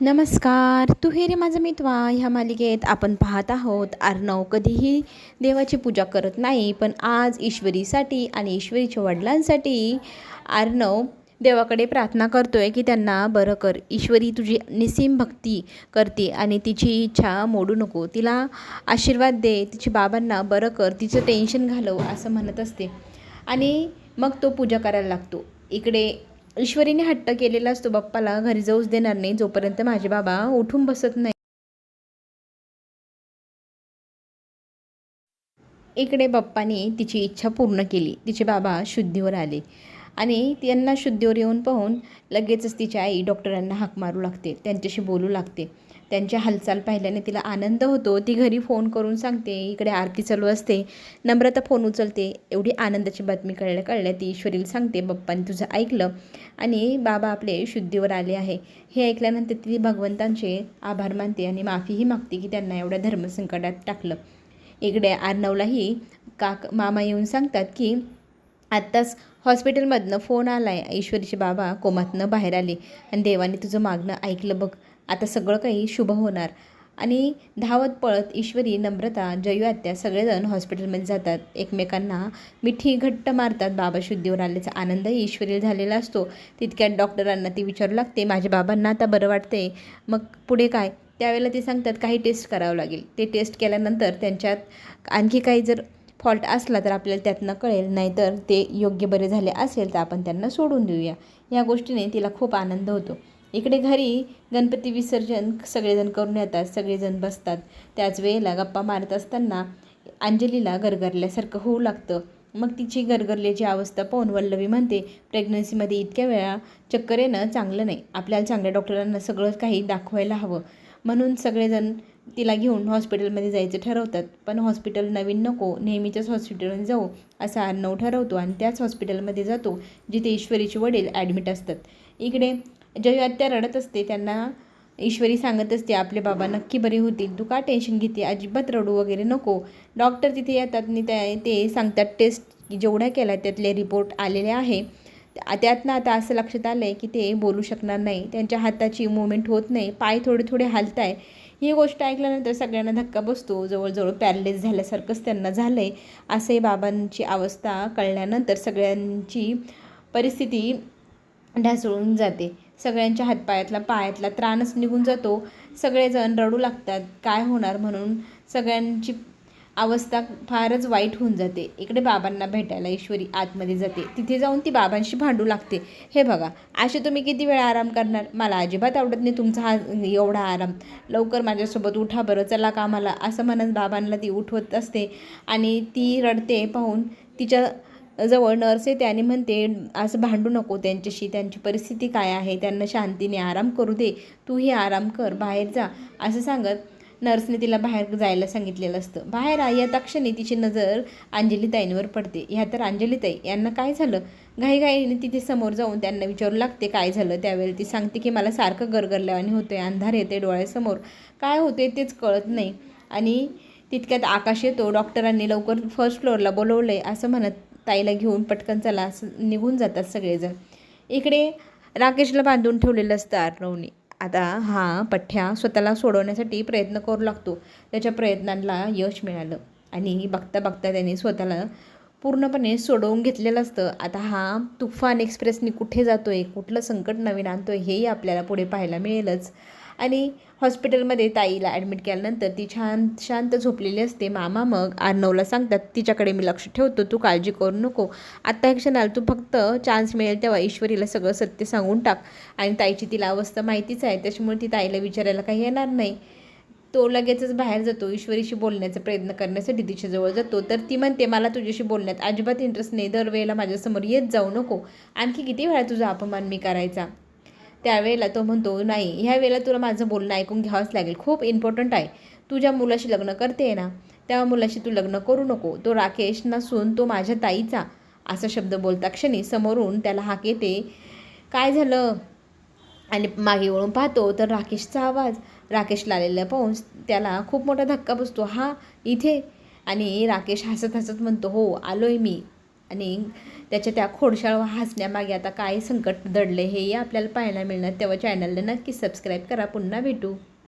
नमस्कार. तू हे रे माझा मित्वा ह्या मालिकेत आपण पाहत आहोत अर्णव कधीही देवाची पूजा करत नाही पण आज ईश्वरीसाठी आणि ईश्वरीच्या वडिलांसाठी अर्णव देवाकडे प्रार्थना करतो आहे की त्यांना बरं कर. ईश्वरी तुझी निसीम भक्ती करते आणि तिची इच्छा मोडू नको. तिला आशीर्वाद दे. तिच्या बाबांना बरं कर. तिचं टेन्शन घालव असं म्हणत असते. आणि मग तो पूजा करायला लागतो. इकडे ईश्वरीने हट्ट केलेला असतो बाप्पाला घरी जाऊच देणार नाही जोपर्यंत माझे बाबा उठून बसत नाही. इकडे बाप्पाने तिची इच्छा पूर्ण केली. तिचे बाबा शुद्धीवर आले आणि त्यांना शुद्धीवर येऊन पाहून लगेचच तिची आई डॉक्टरांना हाक मारू लागते त्यांच्याशी बोलू लागते. त्यांच्या हालचाल पाहिल्याने तिला आनंद होतो. ती घरी फोन करून सांगते इकडे आरती चालू असते. नम्रता फोन उचलते. एवढी आनंदाची बातमी कळल्या कळल्या ती ईश्वरीला सांगते बाप्पाने तुझं ऐकलं आणि बाबा आपले शुद्धीवर आले आहे. हे ऐकल्यानंतर ती भगवंतांचे आभार मानते आणि माफीही मागते की त्यांना एवढ्या धर्मसंकटात टाकलं. इकडे आर्नवलाही काक मामा येऊन सांगतात की आत्ताच हॉस्पिटलमधनं फोन आला आहे ईश्वरीचे बाबा कोमातनं बाहेर आले आणि देवाने तुझं मागणं ऐकलं बघ. आता सगळं काही शुभ होणार. आणि धावत पळत ईश्वरी नम्रता जयू हो आत्या सगळेजण हॉस्पिटलमध्ये जातात. एकमेकांना मिठी घट्ट मारतात. बाबा शुद्धीवर आल्याचा आनंदही ईश्वरीला झालेला असतो. तितक्यात डॉक्टरांना ती विचारू लागते माझ्या बाबांना आता बरं वाटते मग पुढे काय? त्यावेळेला ते सांगतात काही टेस्ट करावं लागेल. ते टेस्ट केल्यानंतर त्यांच्यात आणखी काही जर फॉल्ट असला तर आपल्याला त्यातनं कळेल. नाहीतर ते योग्य बरे झाले असेल तर आपण त्यांना सोडून देऊया. या गोष्टीने तिला खूप आनंद होतो. इकडे घरी गणपती विसर्जन सगळेजण करून येतात सगळेजण बसतात. त्याच वेळेला गप्पा मारत असताना अंजलीला गरगरल्यासारखं होऊ लागतं. मग तिची गरगरल्याची अवस्था पाहून वल्लवी म्हणते प्रेग्नन्सीमध्ये इतक्या वेळा चक्कर येणं चांगलं नाही. आपल्याला चांगल्या डॉक्टरांना सगळं काही दाखवायला हवं. म्हणून सगळेजण तिला घेऊन हॉस्पिटलमध्ये जायचं ठरवतात. पण हॉस्पिटल नवीन नको नेहमीच्याच हॉस्पिटलमध्ये जाऊ असा अर्णव ठरवतो आणि त्याच हॉस्पिटलमध्ये जातो जिथे ईश्वरीचे वडील ॲडमिट असतात. इकडे जेव्हा आत्या रडत असते त्यांना ईश्वरी सांगत असते आपले बाबा नक्की बरे होतील तू का टेन्शन घेते अजिबात रडू वगैरे नको. डॉक्टर तिथे येतात आणि त्या ते सांगतात टेस्ट जेवढ्या केल्या त्यातले रिपोर्ट आलेले आहे. त्यातनं आता असं लक्षात आलं आहे की ते बोलू शकणार नाही. त्यांच्या हाताची मुवमेंट होत नाही. पाय थोडे थोडे हालत आहे ही गोष्ट ऐकल्यानंतर सगळ्यांना धक्का बसतो. जवळजवळ पॅरलेस झाल्यासारखंच त्यांना झालं आहे असे बाबांची अवस्था कळल्यानंतर सगळ्यांची परिस्थिती ढासळून जाते. सगळ्यांच्या हातपायातला पायातला त्राणच निघून जातो. सगळेजण रडू लागतात. काय होणार म्हणून सगळ्यांची अवस्था फारच वाईट होऊन जाते. इकडे बाबांना भेटायला ईश्वरी आतमध्ये जाते. तिथे जाऊन ती बाबांशी भांडू लागते. हे बघा असे तुम्ही किती वेळा आराम करणार? मला अजिबात आवडत नाही तुमचा हा एवढा आराम. लवकर माझ्यासोबत उठा बरं चला कामाला. असं म्हणत बाबांना ती उठवत असते आणि ती रडते पाहून तिच्या जवळ नर्स येते आणि म्हणते असं भांडू नको त्यांच्याशी त्यांची परिस्थिती काय आहे त्यांना शांतीने आराम करू दे तूही आराम कर बाहेर जा. असं सांगत नर्सने तिला बाहेर जायला सांगितलेलं असतं. बाहेर या तक्षणी तिची नजर अंजलीताईंवर पडते. ह्या तर अंजलीताई यांना काय झालं? घाईघाईने तिथे समोर जाऊन त्यांना विचारू लागते काय झालं? त्यावेळी ती सांगते की मला सारखं गरगरल्यावानी होतं आहे अंधार येते डोळ्यासमोर. काय होते तेच कळत नाही. आणि तितक्यात आकाश येतो डॉक्टरांनी लवकर फर्स्ट फ्लोअरला बोलवलं आहे असं म्हणत ताईला घेऊन पटकन चला निघून जातात सगळेजण. इकडे राकेशला बांधून ठेवलेलं असतं अर्णवने आता हा पठ्ठ्या स्वतःला सोडवण्यासाठी प्रयत्न करू लागतो. त्याच्या प्रयत्नांना यश मिळालं. आणि बघता बघता त्याने स्वतःला पूर्णपणे सोडवून घेतलेलं असतं. आता हा तुफान एक्सप्रेसनी कुठे जातो आहे कुठलं संकट नवीन आणतो आहे हेही आपल्याला पुढे पाहायला मिळेलच. आणि हॉस्पिटलमध्ये ताईला ॲडमिट केल्यानंतर ती छान शांत झोपलेली असते. मामा मग आर्नवला सांगतात तिच्याकडे मी लक्ष ठेवतो तू काळजी करू नको. आत्ता हे क्षणाला तू फक्त चान्स मिळेल तेव्हा ईश्वरीला सगळं सत्य सांगून टाक. आणि ताईची तिला अवस्था माहितीच आहे त्याच्यामुळे ती ताईला विचारायला काही येणार नाही. तो लगेचच बाहेर जातो ईश्वरीशी बोलण्याचा प्रयत्न करण्यासाठी तिच्याजवळ जातो. तर ती म्हणते मला तुझ्याशी बोलण्यात अजिबात इंटरेस्ट नाही. दरवेळेला माझ्यासमोर येत जाऊ नको. आणखी किती वेळा तुझा अपमान मी करायचा? त्यावेळेला तो म्हणतो नाही ह्या वेळेला तुला माझं बोलणं ऐकून घ्यावंच लागेल. खूप इम्पॉर्टंट आहे. तू ज्या मुलाशी लग्न करते ना त्या मुलाशी तू लग्न करू नको. तो राकेश नसून तो माझ्या ताईचा. असा शब्द बोलता क्षणी समोरून त्याला हाक येते. काय झालं? आणि मागे वळून पाहतो तर राकेशचा आवाज राकेशला आलेला पाहून त्याला खूप मोठा धक्का बसतो. हा इथे? आणि राकेश हसत हसत म्हणतो हो आलोय मी. आणि त्याच्या त्या खोडशाळ हसण्यामागे आता काय संकट दडले हेही आपल्याला पाहायला मिळणार. तेव्हा चॅनलला नक्की सबस्क्राईब करा. पुन्हा भेटू.